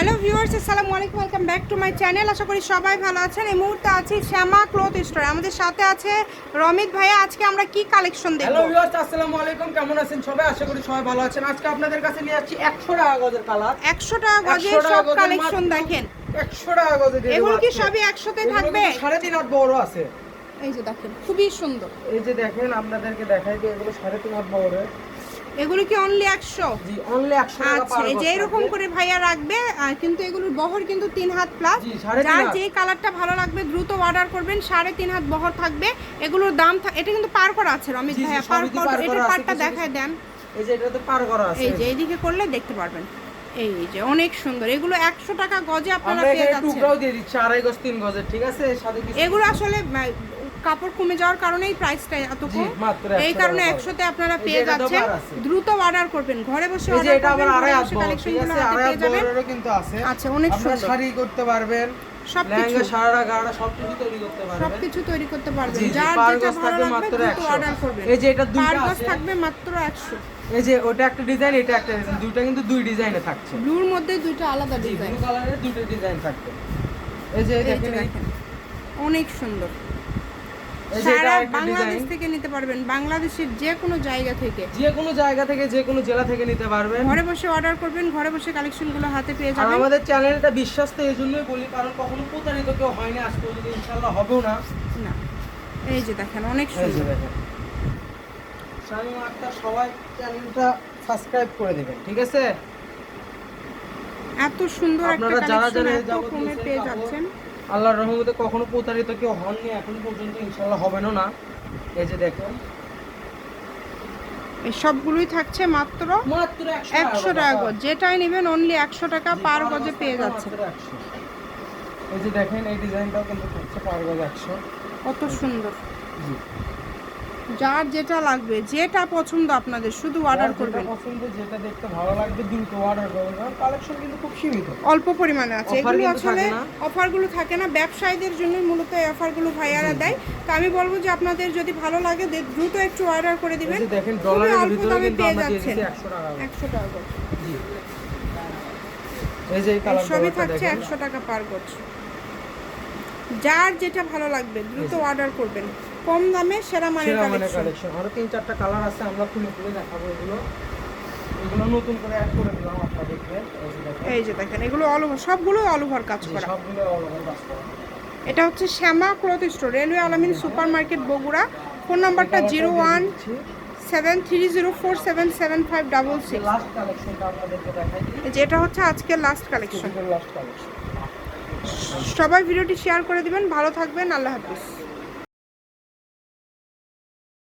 Hello viewers আসসালামু আলাইকুম welcome back to my channel. আশা করি সবাই ভালো আছেন। এই মুহূর্তে আছি শ্যামা ক্লথ স্টোর। আমাদের সাথে আছে রমিত ভাইয়া। আজকে আমরা কি কালেকশন দেখব? হ্যালো ভিউয়ার্স আসসালামু আলাইকুম কেমন আছেন সবাই? আশা করি সবাই ভালো আছেন। আজকে আপনাদের কাছে নিয়ে যাচ্ছি 100 টাকা গজের কালার। একশো টাকা গজে 100 টাকা সব কালেকশন দেখেন। 100 টাকা গজে দিয়ে এগুলো কি সবই একসাথে এগুলো থাকবে? কিন্তু সাড়ে তিন হাত বড় আছে। এই যে দেখেন খুবই সুন্দর। এই যে দেখেন আপনাদেরকে দেখাই যে এগুলো সাড়ে তিন হাত বড়। এগুলো কি অনলি একশো? জি অনলি 100 টাকা আচ্ছা এই যে এরকম করে ভাইয়া রাখবে কিন্তু এগুলোর বহর কিন্তু তিন হাত প্লাস যার। যে কালারটা ভালো লাগবে দ্রুত অর্ডার করবেন সাড়ে তিন হাত বহর থাকবে। এগুলোর দাম এটা কিন্তু পার করা আছে রমিত ভাইয়া পার করা আছে, পারটা দেখায় দেন। এই যে এটাতে পার করা আছে। এই যে এইদিকে করলে দেখতে পারবেন। এই যে অনেক সুন্দর। এগুলো একশো টাকা গজে আপনারা আমরা পেয়ে যাচ্ছেন। টুকরাও দিয়ে দিচ্ছি আড়াই গজ তিন গজের ঠিক আছে? সাথে কিছু এগুলো আসলে কাপড় কমে যাওয়ার কারণেই প্রাইসটা এতটুকু জি, মাত্র এই কারণে একশোতে আপনারা পেয়ে যাচ্ছেন। দ্রুত অর্ডার করবেন। ঘরে বসে অর্ডার এটা আবার করবেন ঘরে হাত বসে কালেকশনগুলো হাতে আড়াই পেয়ে যাবেন। কিন্তু আছে। আচ্ছা, অনেক আপনারা সুন্দর। শাড়ি করতে পারবেন সবকিছু। সারারা গাড়া সবকিছু তৈরি করতে পারবেন। সবকিছু তৈরি করতে পারবেন। যার যেটা ভালো থাকবে লাগবে দ্রুত 100 অর্ডার করবেন। এই যে এটা দুইটা আছে। থাকবে মাত্র একশো। এই যে ওটা একটা ডিজাইন এটা একটা ডিজাইন দুইটা কিন্তু দুই ডিজাইনে থাকছে। ব্লুর মধ্যে দুইটা আলাদা ডিজাইন ব্লু কালারের দুটো ডিজাইন থাকবে। এই যে দেখেন। অনেক সুন্দর। সারা বাংলাদেশ থেকে নিতে পারবেন বাংলাদেশের যে কোনো জায়গা থেকে। যে কোনো জায়গা থেকে যে কোনো জেলা থেকে নিতে পারবেন। ঘরে বসে অর্ডার করবেন ঘরে বসে কালেকশনগুলো হাতে পেয়ে আর যাবেন। আমাদের চ্যানেলটা বিশ্বস্ত এই জন্যই বলি কারণ কখনো প্রতারিত কেউ হয়নি আজ পর্যন্ত ইনশাল্লাহ হবেও না। না। এই যে দেখেন অনেক এই যে সুন্দর। দেখেন। শামীম আক্তার সবাই চ্যানেলটা সাবস্ক্রাইব করে দেবেন ঠিক আছে? এত সুন্দর একটা আপনারা যারা কালেকশন যারা এত যাবতীয় কমে set পেয়ে কাপড়- যাচ্ছেন। আল্লাহর রহমতে কখনো প্রতারিত কেউ হননি এখন পর্যন্ত ইনশাল্লাহ হবেন না। এই যে দেখেন। সবগুলোই থাকছে মাত্র মাত্র একশো টাকা গজ। যেটাই নেবেন অনলি একশো টাকা পার পার গজে পেয়ে যাচ্ছে। এই যে দেখেন এই ডিজাইনটাও কিন্তু থাকছে পার গজ একশো। কত সুন্দর। জি। যার যেটা লাগবে যেটা পছন্দ আপনাদের শুধু অর্ডার করবেন। পছন্দ যেটা দেখতে ভালো লাগবে দ্রুত অর্ডার করবেন। কারণ কালেকশন কিন্তু খুব সীমিত। অল্প পরিমাণে আছে। এগুলো আসলে। অফারগুলো থাকে না। ব্যবসায়ীদের জন্য মূলত এই অফারগুলো ভাইয়ারা দেয়। তো আমি বলব যে আপনাদের যদি ভালো লাগে দে- দ্রুত একটু অর্ডার করে দিবেন। দেখেন খুবই ডলারের অল্প ভিতরে দামে কিন্তু পেয়ে আমরা দিয়ে যাচ্ছেন। দিচ্ছি একশো টাকা করে। একশো টাকা জি। এই যে এই এই কালার সবই থাকছে একশো টাকা পার গজ। যার যেটা ভালো লাগবে দ্রুত অর্ডার করবেন। কম দামে সেরা মানের মানে কালেকশন আরও তিন চারটা কালার আছে আমরা খুলে খুলে দেখাবো এগুলো। এগুলো নতুন করে অ্যাড করে দিলাম যে দেখেন। এই যে দেখেন এগুলো অল ওভার সবগুলো অল ওভার কাজ করা। সবগুলো অল ওভার কাজ করা। এটা হচ্ছে Shyama cloth store railway Alamin supermarket Bogura. Phone নাম্বারটা zero one seven three zero four seven seven five double six. Last কালেকশনটা আপনাদেরকে দেখাই। যেটা হচ্ছে আজকের লাস্ট কালেকশন লাস্ট কালেকশন সবাই ভিডিওটি শেয়ার করে দিবেন। ভালো থাকবেন। আল্লাহ হাফিজ।